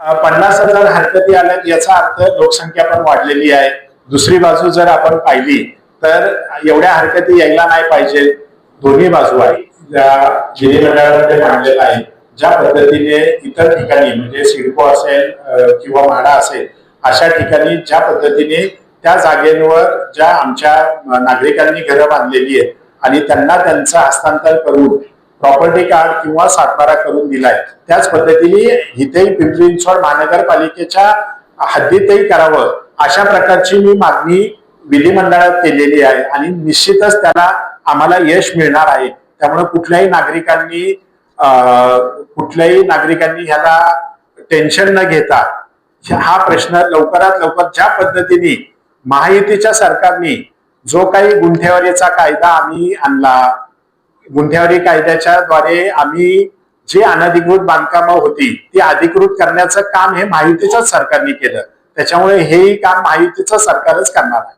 पन्नास हजार हरकती आल्यात याचा अर्थ लोकसंख्या पण वाढलेली आहे. दुसरी बाजू जर आपण पाहिली तर एवढ्या हरकती यायला नाही पाहिजे. दोन्ही बाजू आहे ज्या विधिमंडळामध्ये मांडलेलं आहे ज्या पद्धतीने इतर ठिकाणी म्हणजे सिडको असेल किंवा म्हाडा असेल अशा ठिकाणी ज्या पद्धतीने त्या जागेवर ज्या आमच्या नागरिकांनी घरं बांधलेली आहेत आणि त्यांना त्यांचं हस्तांतर करून प्रॉपर्टी कार्ड किंवा सातबारा करून दिलाय. त्याच पद्धतीने इथेही पिंपरी चिंचवड महानगरपालिकेच्या हद्दीतही करावं. अशा प्रकारची मी मागणी विधिमंडळात केलेली आहे आणि निश्चितच त्याला आम्हाला यश मिळणार आहे. त्यामुळे कुठल्याही नागरिकांनी कुठल्याही नागरिकांनी ह्याला टेन्शन न घेता हा प्रश्न लवकरात लवकर ज्या पद्धतीने महायुतीच्या सरकारने जो काही गुंठेवारीचा कायदा आम्ही आणला गुंठेवारी कायद्याच्या द्वारे आम्ही जी अनधिकृत बांधकामं होती ती अधिकृत करण्याचं काम हे महायुतीच्याच सरकारने केलं. त्याच्यामुळे हेही काम महायुतीचं सरकारच करणार आहे.